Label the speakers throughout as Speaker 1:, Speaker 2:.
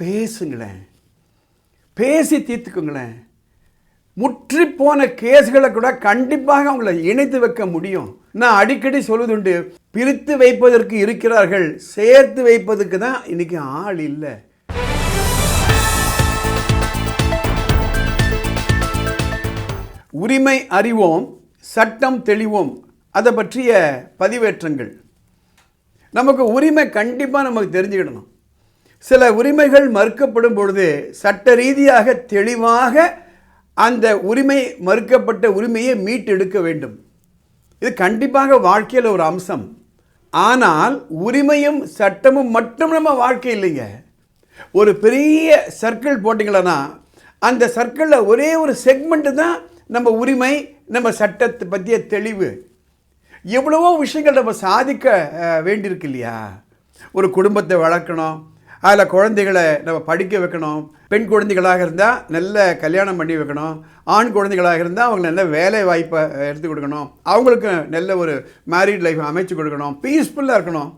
Speaker 1: பேசுங்களேன். பேசி தீர்த்துக்குங்களேன். முற்றி போன கேஸ்களை கூட கண்டிப்பாக அவங்கள இணைத்து வைக்க முடியும். நான் அடிக்கடி சொல்வதுண்டு பிரித்து வைப்பதற்கு இருக்கிறார்கள் சேர்த்து வைப்பதற்கு தான் இன்னைக்கு ஆள் இல்லை. உரிமை அறிவோம் சட்டம் தெளிவோம் அதை பற்றிய பதிவேற்றங்கள். நமக்கு உரிமை கண்டிப்பாக நமக்கு தெரிஞ்சுக்கிடணும். சில உரிமைகள் மறுக்கப்படும் பொழுது சட்ட ரீதியாக தெளிவாக அந்த உரிமை மறுக்கப்பட்ட உரிமையை மீட்டெடுக்க வேண்டும். இது கண்டிப்பாக வாழ்க்கையில் ஒரு அம்சம். ஆனால் உரிமையும் சட்டமும் மட்டும் நம்ம வாழ்க்கை இல்லைங்க. ஒரு பெரிய சர்க்கிள் போட்டிங்களன்னா அந்த சர்க்கிளில் ஒரே ஒரு செக்மெண்ட்டு தான் நம்ம உரிமை நம்ம சட்டத்தை பற்றிய தெளிவு. எவ்வளவோ விஷயங்கள் நம்ம சாதிக்க வேண்டியிருக்கு இல்லையா? ஒரு குடும்பத்தை வளர்க்கணும் அதில் குழந்தைகளை நம்ம படிக்க வைக்கணும். பெண் குழந்தைகளாக இருந்தால் நல்ல கல்யாணம் பண்ணி வைக்கணும். ஆண் குழந்தைகளாக இருந்தால் அவங்க நல்ல வேலை வாய்ப்பை எடுத்து கொடுக்கணும். அவங்களுக்கு நல்ல ஒரு மேரிட் லைஃப் அமைச்சு கொடுக்கணும். பீஸ்ஃபுல்லாக இருக்கணும்.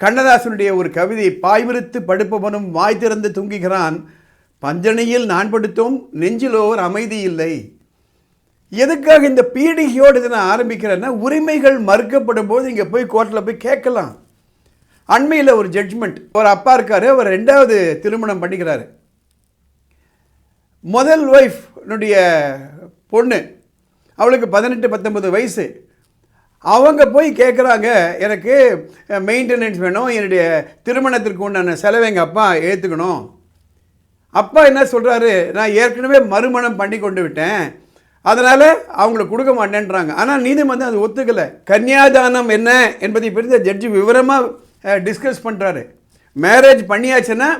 Speaker 1: கண்ணதாசனுடைய ஒரு கவிதை பாய்விருத்து படுப்பவனும் வாய் திறந்து தூங்குகிறான். பஞ்சனையில் நான் படுத்தும் நெஞ்சிலோர் அமைதி இல்லை. எதுக்காக இந்த பீடிகையோடு இதை நான் ஆரம்பிக்கிறேன்னா உரிமைகள் மறுக்கப்படும் போது இங்கே போய் கோர்ட்டில் போய் கேட்கலாம். அண்மையில் ஒரு ஜட்ஜ்மெண்ட் ஒரு அப்பா இருக்கார் அவர் ரெண்டாவது திருமணம் பண்ணிக்கிறாரு. முதல் ஒய்ஃப்னுடைய பொண்ணு அவளுக்கு பதினெட்டு பத்தொன்பது வயசு. அவங்க போய் கேட்குறாங்க எனக்கு மெயின்டெனன்ஸ் வேணும் என்னுடைய திருமணத்திற்கு உண்டான செலவை எங்கள் அப்பா ஏற்றுக்கணும் அப்பா என்ன சொல்கிறாரு நான் ஏற்கனவே மறுமணம் பண்ணி கொண்டு விட்டேன். அதனால் அவங்களுக்கு கொடுக்க மாட்டேன்றாங்க. ஆனால் நீதிமன்றம் அது ஒத்துக்கலை. கன்னியாதானம் என்ன என்பதை பற்றி ஜட்ஜி விவரமாக டிஸ்கஸ் பண்ணுறாரு மேரேஜ் பண்ணியாச்சுன்னா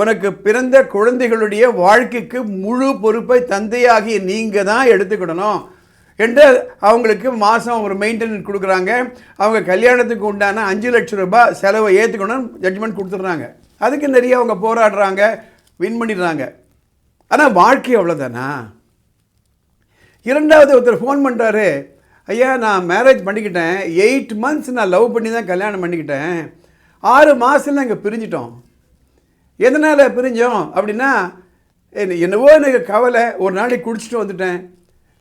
Speaker 1: உனக்கு பிறந்த குழந்தைகளுடைய வாழ்க்கைக்கு முழு பொறுப்பை தந்தையாகிய நீங்கள் தான் எடுத்துக்கிடணும். என்று அவங்களுக்கு மாதம் ஒரு மெயின்டெனன்ஸ் கொடுக்குறாங்க. அவங்க கல்யாணத்துக்கு உண்டான அஞ்சு லட்சம் ரூபாய் செலவை ஏற்றுக்கணும்னு ஜட்ஜ்மெண்ட் கொடுத்துட்றாங்க. அதுக்கு நிறைய அவங்க போராடுறாங்க வின் பண்ணிடுறாங்க. ஆனால் வாழ்க்கை அவ்வளோதானா இரண்டாவது ஒருத்தர் ஃபோன் பண்ணுறாரு ஐயா நான் மேரேஜ் பண்ணிக்கிட்டேன். எயிட் மந்த்ஸ் நான் லவ் பண்ணி தான் கல்யாணம் பண்ணிக்கிட்டேன். ஆறு மாதத்தில் நாங்கள் பிரிஞ்சிட்டோம். எதனால் பிரிஞ்சோம் அப்படின்னா என்னவோ எனக்கு கவலை ஒரு நாளைக்கு குடிச்சிட்டு வந்துட்டேன்.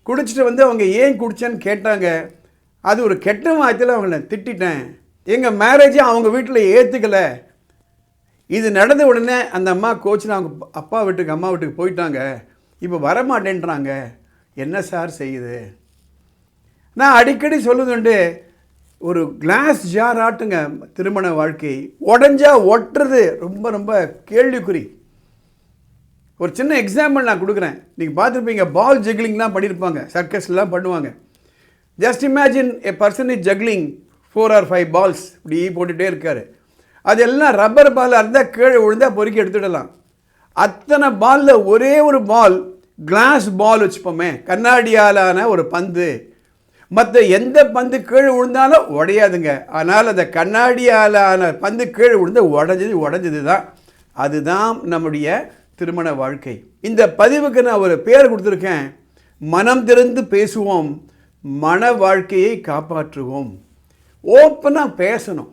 Speaker 1: குடிச்சிட்டு வந்து அவங்க ஏன் குடிச்சேன்னு கேட்டாங்க. அது ஒரு கெட்ட வாய்த்தில் அவங்கள திட்டிட்டேன். எங்கள் மேரேஜை அவங்க வீட்டில் ஏற்றுக்கலை இது நடந்த உடனே அந்த அம்மா கோச்சில் அவங்க அப்பா வீட்டுக்கு அம்மா வீட்டுக்கு போயிட்டாங்க. இப்போ வரமாட்டேன்றாங்க. என்ன சார் செய்யுது? நான் அடிக்கடி சொல்லுதுண்டு ஒரு கிளாஸ் ஜார் ஆட்டுங்க திருமண வாழ்க்கை. உடஞ்சா ஒட்டுறது ரொம்ப ரொம்ப கேள்விக்குறி. ஒரு சின்ன எக்ஸாம்பிள் நான் கொடுக்குறேன். நீங்கள் பார்த்துருப்பீங்க பால் ஜெக்லிங்லாம் பண்ணியிருப்பாங்க. சர்க்கஸ்லாம் பண்ணுவாங்க. Just imagine a person is juggling four or five balls இப்படி போட்டுகிட்டே இருக்கார். அதெல்லாம் ரப்பர் பாலாக இருந்தால் கீழே விழுந்தால் பொறுக்கி எடுத்துடலாம். அத்தனை பாலில் ஒரே ஒரு பால் கிளாஸ் பால் வச்சுப்போமே. கண்ணாடியாலான ஒரு பந்து. மற்ற எந்த பந்து கீழே விழுந்தாலும் உடையாதுங்க. ஆனால் அந்த கண்ணாடியாலான பந்து கீழே விழுந்து உடஞ்சது உடஞ்சது தான் அதுதான் நம்முடைய திருமண வாழ்க்கை. இந்த பதிவுக்கு நான் ஒரு பேர் கொடுத்துருக்கேன். மனம் திறந்து பேசுவோம் மன வாழ்க்கையை காப்பாற்றுவோம். ஓப்பனாக பேசணும்.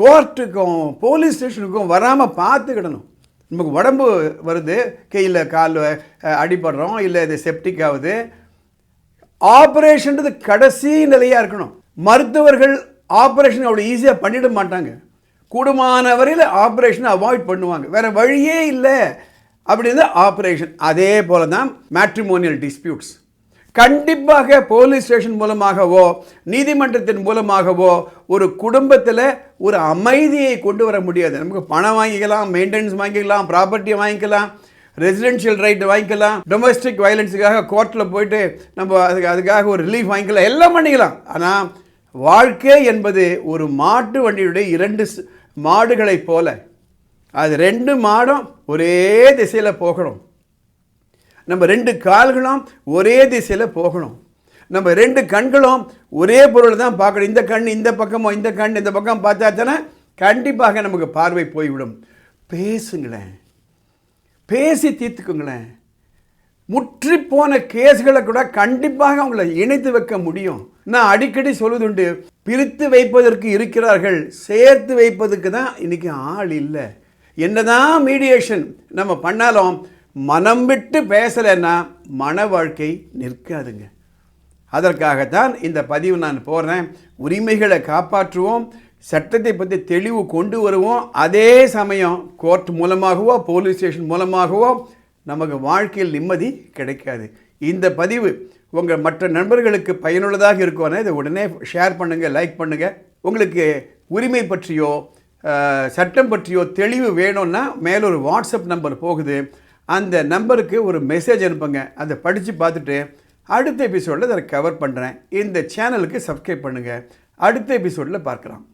Speaker 1: கோர்ட்டுக்கும் போலீஸ் ஸ்டேஷனுக்கும் வராமல் பார்த்துக்கிடணும். நமக்கு உடம்பு வருது கையில் கால் அடிபடுறோம் இல்லை இது செப்டிக் ஆகுது ஆப்ரேஷன்றது கடைசி நிலையாக இருக்கணும். மருத்துவர்கள் ஆப்ரேஷன் அவ்வளோ ஈஸியாக பண்ணிட மாட்டாங்க. கூடுமான வரையில் ஆப்ரேஷனை அவாய்ட் பண்ணுவாங்க. வேறு வழியே இல்லை அப்படின்னு ஆப்ரேஷன். அதே போல தான் மேட்ரிமோனியல் டிஸ்பியூட்ஸ் கண்டிப்பாக போலீஸ் ஸ்டேஷன் மூலமாகவோ நீதிமன்றத்தின் மூலமாகவோ ஒரு குடும்பத்தில் ஒரு அமைதியை கொண்டு வர முடியாது. நமக்கு பணம் வாங்கிக்கலாம் மெயின்டெனன்ஸ் வாங்கிக்கலாம் ப்ராப்பர்ட்டி வாங்கிக்கலாம். ரெசிடென்ஷியல் ரைட் வாங்கிக்கலாம். டொமஸ்டிக் வயலன்ஸுக்காக கோர்ட்டில் போயிட்டு நம்ம அதுக்கு அதுக்காக ஒரு ரிலீஃப் வாங்கிக்கலாம். எல்லாம் பண்ணிக்கலாம். ஆனால் வாழ்க்கை என்பது ஒரு மாட்டு வண்டியுடைய இரண்டு ஸ்- மாடுகளைப் போல. அது ரெண்டு மாடும் ஒரே திசையில் போகணும். நம்ம ரெண்டு கால்களும் ஒரே திசையில் போகணும். நம்ம ரெண்டு கண்களும் ஒரே பொருள் தான் பார்க்கணும். இந்த கண் இந்த பக்கமோ இந்த கண் இந்த பக்கம் பார்த்தா தானே கண்டிப்பாக நமக்கு பார்வை போய்விடும். பேசுங்களேன். பேசி தீர்த்துக்குங்களேன். முற்றி போன கேஸ்களை கூட கண்டிப்பாக அவங்கள இணைத்து வைக்க முடியும். நான் அடிக்கடி சொல்வதுண்டு பிரித்து வைப்பதற்கு இருக்கிறார்கள் சேர்த்து வைப்பதற்கு தான் இன்னைக்கு ஆள் இல்லை. என்னதான் மீடியேஷன் நம்ம பண்ணாலும் மனம் விட்டு பேசலைன்னா மன வாழ்க்கை நிற்காதுங்க. அதற்காகத்தான் இந்த பதிவு நான் போடுறேன். உரிமைகளை காப்பாற்றுவோம். சட்டத்தை பற்றி தெளிவு கொண்டு வருவோம். அதே சமயம் கோர்ட் மூலமாகவோ போலீஸ் ஸ்டேஷன் மூலமாகவோ நமக்கு வாழ்க்கையில் நிம்மதி கிடைக்காது. இந்த பதிவு உங்கள் மற்ற நண்பர்களுக்கு பயனுள்ளதாக இருக்கும்னா இதை உடனே ஷேர் பண்ணுங்கள் லைக் பண்ணுங்கள் உங்களுக்கு உரிமை பற்றியோ சட்டம் பற்றியோ தெளிவு வேணும்னா மேலே ஒரு வாட்ஸ்அப் நம்பர் போகுது. அந்த நம்பருக்கு ஒரு மெசேஜ் அனுப்புங்க. அதை படித்து பார்த்துட்டு அடுத்த எபிசோடில் அதை கவர் பண்ணுறேன் இந்த சேனலுக்கு சப்ஸ்கிரைப் பண்ணுங்கள் அடுத்த எபிசோடில் பார்க்கலாம்.